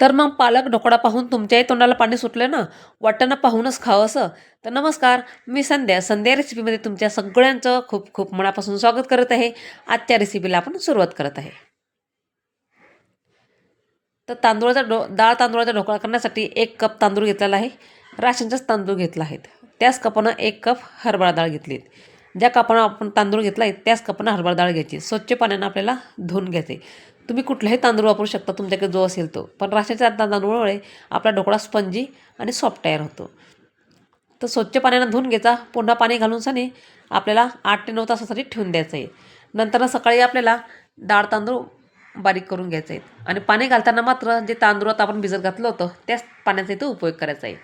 तर मग पालक ढोकळा पाहून तुमच्याही तोंडाला पाणी सुटलं ना? वाटतं पाहूनच खावं असं. तर नमस्कार मी संध्या. संध्या रेसिपीमध्ये तुमच्या सगळ्यांचं खूप खूप मनापासून स्वागत करत आहे. आजच्या रेसिपीला आपण सुरुवात करत आहे. तर तांदूळाचा डो डाळ तांदूळाचा ढोकळा करण्यासाठी एक कप तांदूळ घेतलेला आहे. राशनचाच तांदूळ घेतला आहेत. त्याच कपानं एक कप हरभरा डाळ घेतली ज्या कपानं आपण तांदूळ घेतला आहे त्याच कपानं हरभरा डाळ घ्यायची. स्वच्छ पाण्यानं आपल्याला धुवून घ्यायचे. तुम्ही कुठलाही तांदूळ वापरू शकता तुमच्याकडे जो असेल तो. पण राशाच्या तांदूळमुळे आपला ढोकळा स्पंजी आणि सॉफ्ट तयार होतो. तर स्वच्छ पाण्यानं धुवून घ्यायचा. पुन्हा पाणी घालून सनी आपल्याला आठ ते नऊ तासासाठी ठेवून द्यायचं आहे. नंतर सकाळी आपल्याला डाळ तांदूळ बारीक करून घ्यायचं आहेत. आणि पाणी घालताना मात्र जे तांदूळात आपण भिजत घातलं होतं त्याच पाण्याचा इथं उपयोग करायचा आहे.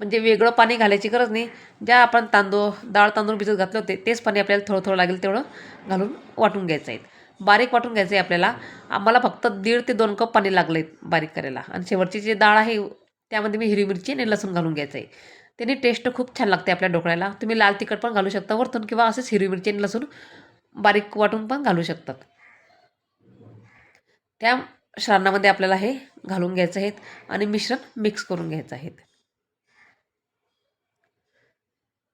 म्हणजे वेगळं पाणी घालायची गरज नाही. ज्या आपण तांदूळ डाळ तांदूळ भिजत घातले होते तेच पाणी आपल्याला थोडं थोडं लागेल तेवढं घालून वाटून घ्यायचं आहे. बारीक वाटून घ्यायचं आहे आपल्याला. आम्हाला फक्त दीड ते दोन कप पाणी लागलं आहे बारीक करायला. आणि शेवटची जी डाळ आहे त्यामध्ये मी हिरवी मिरची आणि लसूण घालून घ्यायचं आहे त्याने टेस्ट खूप छान लागते आपल्या ढोकळ्याला तुम्ही लाल तिखट पण घालू शकता वरतून किंवा असेच हिरवी मिरची आणि लसूण बारीक वाटून पण घालू शकतात. त्या श्रावणामध्ये आपल्याला हे घालून घ्यायचं आहेत आणि मिश्रण मिक्स करून घ्यायचं आहेत.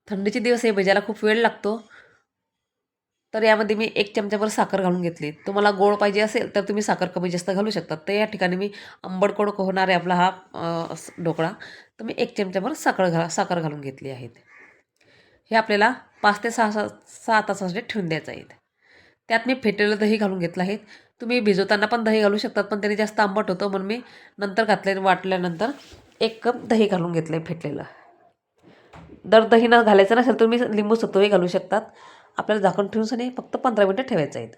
थंडीचे दिवस हे भजायला खूप वेळ लागतो. तर यामध्ये मी एक चमच्याभर साखर घालून घेतली. तुम्हाला गोड पाहिजे असेल तर तुम्ही साखर कमी जास्त घालू शकता. तर या ठिकाणी मी आंबडकोड होणार आहे आपला हा ढोकळा. तर मी एक चमच्याभर साखर घा साखर घालून घेतली आहेत हे आपल्याला पाच ते सहा सहा तासासाठी ठेवून द्यायचं आहे. त्यात मी फेटलेलं दही घालून घेतलं आहे. तुम्ही भिजवताना पण दही घालू शकतात पण त्याने जास्त आंबट होतं म्हणून मी नंतर घातले वाटल्यानंतर एक कप दही घालून घेतलं आहे फेटलेलं. दर दही न घालायचं नसेल तर तुम्ही लिंबू सत्वही घालू शकतात. आपल्याला झाकण ठेवून सनी फक्त पंधरा मिनटं ठेवायचं आहेत.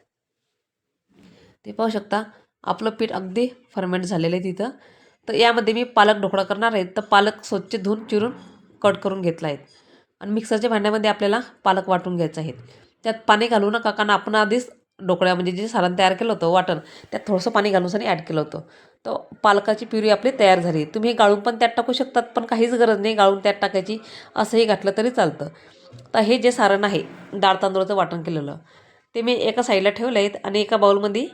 ते पाहू शकता आपलं पीठ अगदी फर्मेंट झालेलं आहे तिथं. तर यामध्ये मी पालक ढोकळा करणार आहे. तर पालक स्वच्छ धुवून चिरून कट करून घेतला आहे. आणि मिक्सरच्या भांड्यामध्ये आपल्याला पालक वाटून घ्यायचं आहे. त्यात पाणी घालू नका कारण आपण आधीच ढोकळ्या म्हणजे जे सारण तयार केलं होतं वाटण त्यात थोडंसं पाणी घालून ॲड केलं होतं. तर पालकाची प्युरी आपली तयार झाली. तुम्ही गाळून पण त्यात टाकू शकतात पण काहीच गरज नाही गाळून त्यात टाकायची असंही घातलं तरी चालतं. तर हे जे सारण आहे डाळ तांदूळाचं वाटण केलेलं ते मी एका साईडला ठेवलं आहेत आणि एका बाऊलमध्ये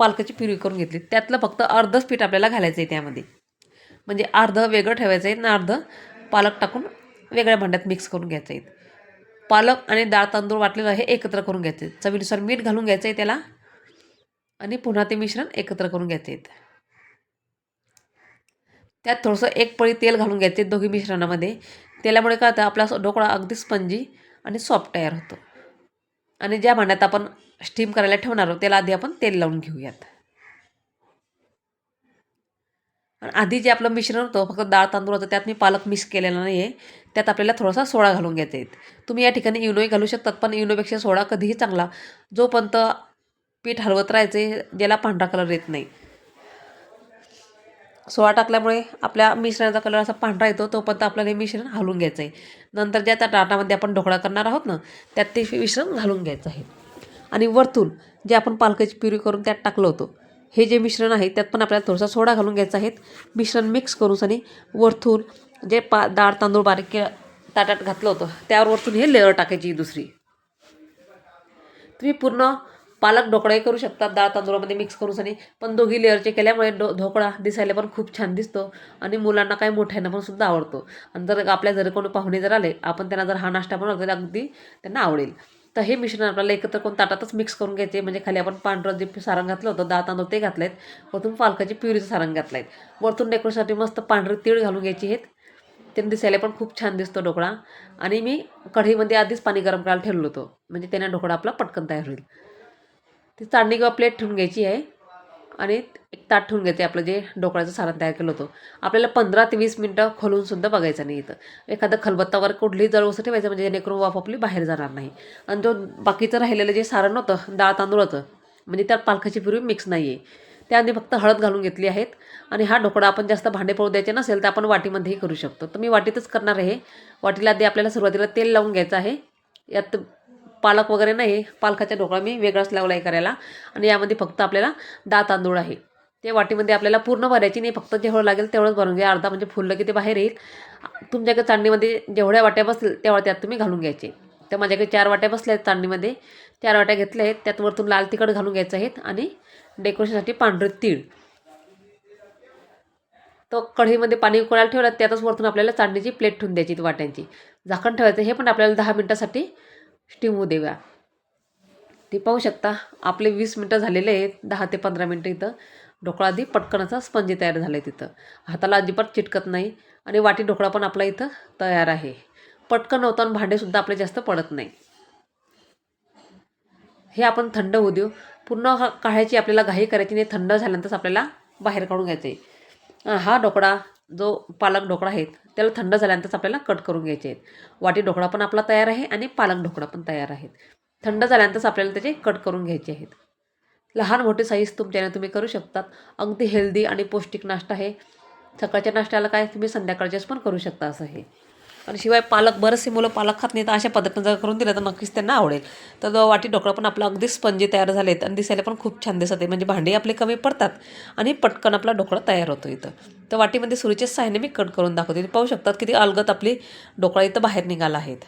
पालकाची प्युरी करून घेतली. त्यातलं फक्त अर्धच पीठ आपल्याला घालायचं आहे त्यामध्ये. म्हणजे अर्धं वेगळं ठेवायचं आहे आणि अर्धं पालक टाकून वेगळ्या भांड्यात मिक्स करून घ्यायचं आहे पालक आणि डाळ तांदूळ वाटलेलं हे एकत्र करून घ्यायचे चवीनुसार मीठ घालून घ्यायचं आहे त्याला. आणि पुन्हा ते मिश्रण एकत्र करून घ्यायचे आहेत त्यात थोडंसं एक पळी तेल घालून घ्यायचे दोघी मिश्रणामध्ये. तेलामुळे काय होतं आपला ढोकळा अगदी स्पंजी आणि सॉफ्ट तयार होतो. आणि ज्या भांड्यात आपण स्टीम करायला ठेवणार आहोत त्याला आधी आपण तेल लावून घेऊयात. आणि आधी जे आपलं मिश्रण होतं फक्त डाळ तांदूळ होतं त्यात मी पालक मिक्स केलेला नाही आहे त्यात आपल्याला थोडासा सोडा घालून घ्यायचा आहे तुम्ही या ठिकाणी इनोही घालू शकतात पण इनोपेक्षा सोडा कधीही चांगला. जोपर्यंत पीठ हलवत राहायचे ज्याला पांढरा कलर येत नाही. सोळा टाकल्यामुळे आपल्या मिश्रणाचा कलर असा पांढरा येतो तोपर्यंत आपल्याला हे मिश्रण घालून घ्यायचं आहे नंतर ज्या त्या टाटामध्ये आपण ढोकळा करणार आहोत ना त्यात ते मिश्रण घालून घ्यायचं आहे. आणि वरतून जे आपण पालकाची प्युरी करून त्यात टाकलं होतं हे जे मिश्रण आहे त्यात पण आपल्याला थोडासा सोडा घालून घ्यायचा आहे. मिश्रण मिक्स करून आणि वरतून जे पा डाळ तांदूळ बारीक के ताटात घातलं होतं त्यावर वरतून हे लेअर टाकायची दुसरी. तुम्ही पूर्ण पालक ढोकळाही करू शकतात डाळ तांदूळामध्ये मिक्स करून आणि पण दोघी लेअरचे केल्यामुळे डो ढोकळा दिसायला पण खूप छान दिसतो आणि मुलांना काही मोठ्यांना पण सुद्धा आवडतो. आणि जर आपल्या जर कोणी पाहुणे जर आले आपण त्यांना जर हा नाश्ता बनवला तर अगदी त्यांना आवडेल. तर हे मिश्रण आपल्याला एकत्र करून ताटातच मिक्स करून घ्यायचे. म्हणजे खाली आपण पांढरं जे सारण घातलं होतं दहा तांदूळ ते घातलं आहेत वरतून पालकाची प्युरीचं सारण घातलं आहेत वरतून डेकोरेशनसाठी मस्त पांढरी तीळ घालून घ्यायची आहेत. त्याने दिसायला पण खूप छान दिसतो ढोकळा. आणि मी कढईमध्ये आधीच पाणी गरम करायला ठेवलं होतं. म्हणजे त्याने ढोकळा आपला पटकन तयार होईल. ती चाळणी किंवा प्लेट ठेवून घ्यायची आहे. आणि एक ताट ठेवून घ्यायचे आपलं जे ढोकळ्याचं सारण तयार केलं होतं. आपल्याला पंधरा ते वीस मिनटं खोलून सुद्धा बघायचं नाही इथं. एखादं खलबत्तावर कुठलीही जळवसं ठेवायचं म्हणजे जेणेकरून वाफ आपली बाहेर जाणार नाही. आणि जो बाकीचं राहिलेलं जे सारण होतं डाळ तांदूळाचं म्हणजे त्यात पालखाची पूर्वी मिक्स नाही आहे त्याआधी फक्त हळद घालून घेतली आहेत आणि हा ढोकळा आपण जास्त भांडे पळू द्यायचे नसेल तर आपण वाटीमध्येही करू शकतो. तर मी वाटीतच करणार आहे. वाटीला आधी आपल्याला सुरुवातीला तेल लावून घ्यायचं आहे. यात पालक वगैरे नाही पालकाचा ढोकळा मी वेगळाच लावला आहे करायला. आणि यामध्ये फक्त आपल्याला डाळ तांदूळ आहे. ते वाटीमध्ये आपल्याला पूर्ण भरायची नाही फक्त जेवढं लागेल तेवढंच भरून घ्या. अर्धा म्हणजे फुललं की ते बाहेर येईल. तुमच्याकडे चांडणीमध्ये जेवढ्या वाट्या बसतील तेवढ्या त्यात तुम्ही घालून घ्यायचे. तर माझ्याकडे चार वाट्या बसल्या आहेत चांडणीमध्ये चार वाट्या घेतल्या आहेत त्यात वरतून लाल तिखट घालून घ्यायचं आहेत आणि डेकोरेशनसाठी पांढरे तीळ. तो कढईमध्ये पाणी उकळायला ठेवलं त्यातच वरतून आपल्याला चांडणीची प्लेट ठेवून द्यायची ती वाट्यांची. झाकण ठेवायचं हे पण आपल्याला दहा मिनटासाठी स्टीम होऊ देऊया ते पाहू शकता आपले वीस मिनटं झालेले आहेत दहा ते पंधरा मिनटं इथं. ढोकळा आधी पटकनाचा स्पंज स्पंजी तयार झाला आहे तिथं हाताला अजिबात चिटकत नाही आणि वाटी ढोकळा पण आपला इथं तयार आहे. पटकन होतं आणि भांडेसुद्धा आपले जास्त पडत नाही. हे आपण थंड होऊ देऊ. पूर्ण काढायची आपल्याला घाई करायची नाही. थंड झाल्यानंतरच आपल्याला बाहेर काढून घ्यायचं आहे हा ढोकळा जो पालक ढोकळा आहे त्याला थंड झाल्यानंतरच आपल्याला कट करून घ्यायचे आहेत. वाटी ढोकळा पण आपला तयार आहे आणि पालक ढोकळा पण तयार आहेत. थंड झाल्यानंतरच आपल्याला त्याचे कट करून घ्यायचे आहेत. लहान मोठे साईज तुमच्याने तुम्ही करू शकतात. अगदी हेल्दी आणि पौष्टिक नाश्ता आहे. सकाळच्या नाश्त्याला काय तुम्ही संध्याकाळच्याच पण करू शकता असं हे आणि शिवाय पालक बरेचसे मुलं पालक खात नाही तर अशा पद्धतीनं जर करून दिलं तर नक्कीच त्यांना आवडेल. तर वाटी ढोकळा पण आपला अगदी स्पंजी तयार झाले आहेत आणि दिसायला पण खूप छान दिसत आहे म्हणजे भांडी आपले कमी पडतात आणि पटकन आपला ढोकळा तयार होतो इथं. तर वाटीमध्ये सुरीच्याच सहाय्याने मी कट करून दाखवते. पाहू शकतात किती अलगत आपली ढोकळा इथं बाहेर निघाला आहेत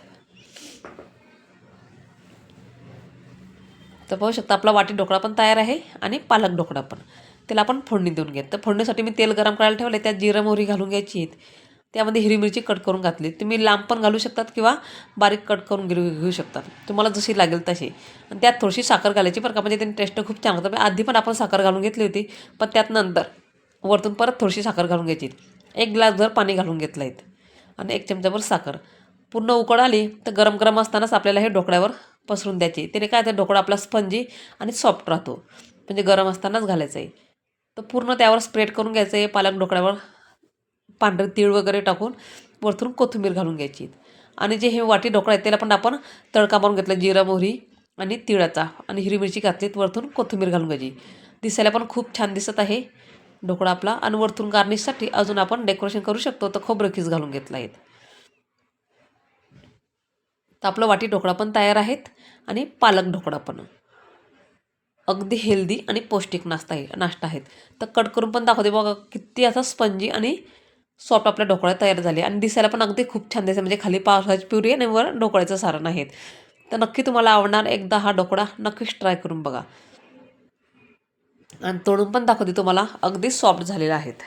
तर पाहू शकता आपला वाटी ढोकळा पण तयार आहे आणि पालक ढोकळा पण. त्याला आपण फोडणी देऊन घेत. तर फोडणीसाठी मी तेल गरम करायला ठेवले त्यात जिरं मोहरी घालून घ्यायची आहेत. त्यामध्ये हिरवी मिरची कट करून घातली. तुम्ही लांब पण घालू शकतात किंवा बारीक कट करून घेऊ घेऊ शकतात. तुम्हाला जशी लागेल तशी. आणि त्यात थोडीशी साखर घालायची बरं का म्हणजे त्यांनी टेस्ट खूप छान होतं. आधी पण आपण साखर घालून घेतली होती पण त्यात नंतर वरतून परत थोडीशी साखर घालून घ्यायची. एक ग्लासभर पाणी घालून घेतलं आहेत आणि एक चमचाभर साखर. पूर्ण उकड आली तर गरम गरम असतानाच आपल्याला हे ढोकळ्यावर पसरून द्यायचे. त्याने काय तर ढोकळा आपला स्पंजी आणि सॉफ्ट राहतो. म्हणजे गरम असतानाच घालायचं आहे तर पूर्ण त्यावर स्प्रेड करून घ्यायचं आहे पालक ढोकळ्यावर पांढरे तीळ वगैरे टाकून वरतून कोथिंबीर घालून घ्यायची. आणि जे हे वाटी ढोकळा आहे त्याला पण आपण तडका मारून घेतला जिरा मोहरी आणि तिळाचा आणि हिरवी मिरची घातलीत वरतून कोथिंबीर घालून घ्यायची. दिसायला पण खूप छान दिसत आहे ढोकळा आपला. आणि वरतून गार्निशसाठी अजून आपण डेकोरेशन करू शकतो. तर खोबरं खीस घालून घेतला आहेत. तर आपलं वाटी ढोकळा पण तयार आहेत आणि पालक ढोकळा पण. अगदी हेल्दी आणि पौष्टिक नाश्ता आहे नाश्ता आहेत. तर कट करून पण दाखवते बघा किती असा स्पंजी आणि सॉफ्ट आपल्या ढोकळा तयार झाले आणि दिसायला पण अगदी खूप छान दिसते म्हणजे खाली पावसाची प्युरी आणि वर ढोकळ्याचं सारण आहेत. तर नक्की तुम्हाला आवडणार एकदा हा ढोकळा नक्कीच ट्राय करून बघा. आणि तोडून पण दाखवते तुम्हाला अगदी सॉफ्ट झालेला आहेत.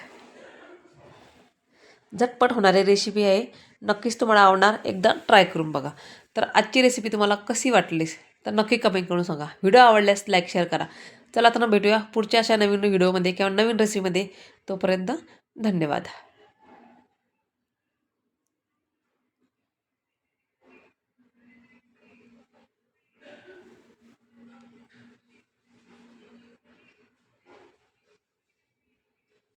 झटपट होणारी रेसिपी आहे. नक्कीच तुम्हाला आवडणार एकदा ट्राय करून बघा. तर आजची रेसिपी तुम्हाला कशी वाटली तर नक्की कमेंट करून सांगा. व्हिडिओ आवडल्यास लाईक शेअर करा. चला तर भेटूया पुढच्या अशा नवीन व्हिडिओमध्ये किंवा नवीन रेसिपीमध्ये तोपर्यंत धन्यवाद.